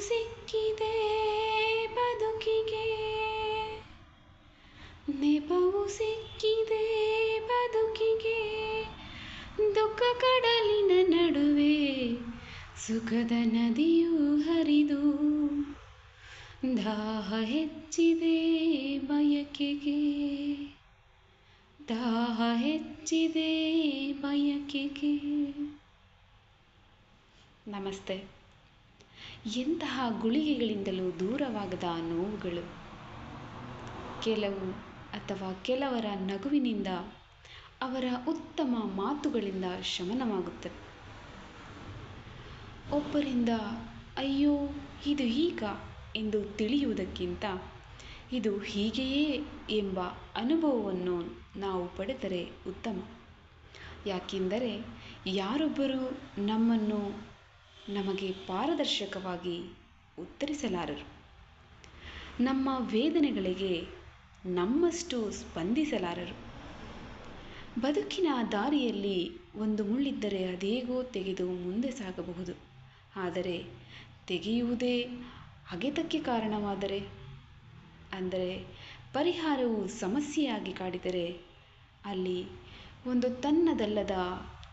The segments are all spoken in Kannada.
ಸಿಕ್ಕಿದೆ ಬದುಕಿಗೆ. ನೆಪವು ಸಿಕ್ಕಿದೆ ಬದುಕಿಗೆ. ದುಃಖ ಕಡಲಿನ ನಡುವೆ ಸುಖದ ನದಿಯು ಹರಿದು. ದಾಹ ಹೆಚ್ಚಿದೆ ಬಯಕೆಗೆ. ದಾಹ ಹೆಚ್ಚಿದೆ ಬಯಕೆಗೆ. ನಮಸ್ತೆ. ಎಂತಹ ಗುಳಿಗೆಗಳಿಂದಲೂ ದೂರವಾಗದ ನೋವುಗಳು. ಕೆಲವು ಅಥವಾ ಕೆಲವರ ನಗುವಿನಿಂದ ಅವರ ಉತ್ತಮ ಮಾತುಗಳಿಂದ ಶಮನವಾಗುತ್ತದೆ. ಒಬ್ಬರಿಂದ, ಅಯ್ಯೋ, ಇದು ಈಗ ಎಂದು ತಿಳಿಯುವುದಕ್ಕಿಂತ, ಇದು ಹೀಗೆಯೇ? ಎಂಬ ಅನುಭವವನ್ನು ನಾವು ಪಡೆದರೆ ಉತ್ತಮ. ಯಾಕೆಂದರೆ, ಯಾರೊಬ್ಬರು ನಮ್ಮನ್ನು ನಮಗೆ ಪಾರದರ್ಶಕವಾಗಿ ಉತ್ತರಿಸಲಾರರು. ನಮ್ಮ ವೇದನೆಗಳಿಗೆ ನಮ್ಮಷ್ಟು ಸ್ಪಂದಿಸಲಾರರು. ಬದುಕಿನ ದಾರಿಯಲ್ಲಿ ಒಂದು ಮುಳ್ಳಿದ್ದರೆ ಅದೇಗೋ ತೆಗೆದು ಮುಂದೆ ಸಾಗಬಹುದು. ಆದರೆ ತೆಗೆಯುವುದೇ ಅಗೆತಕ್ಕೆ ಕಾರಣವಾದರೆ? ಅಂದರೆ ಪರಿಹಾರವು ಸಮಸ್ಯೆಯಾಗಿ ಕಾಡಿದರೆ ಅಲ್ಲಿ ಒಂದು ತನ್ನದಲ್ಲದ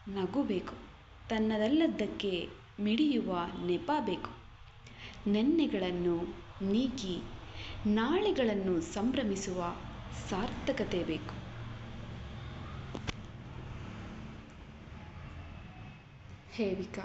ನಗು ಬೇಕು. ತನ್ನದಲ್ಲದ್ದಕ್ಕೆ ಮಿಡಿಯುವ ನೆಪ ಬೇಕು. ನೆನ್ನೆಗಳನ್ನು ನೀಗಿ ನಾಳೆಗಳನ್ನು ಸಂಭ್ರಮಿಸುವ ಸಾರ್ಥಕತೆ ಬೇಕು. ಹೇವಿಕ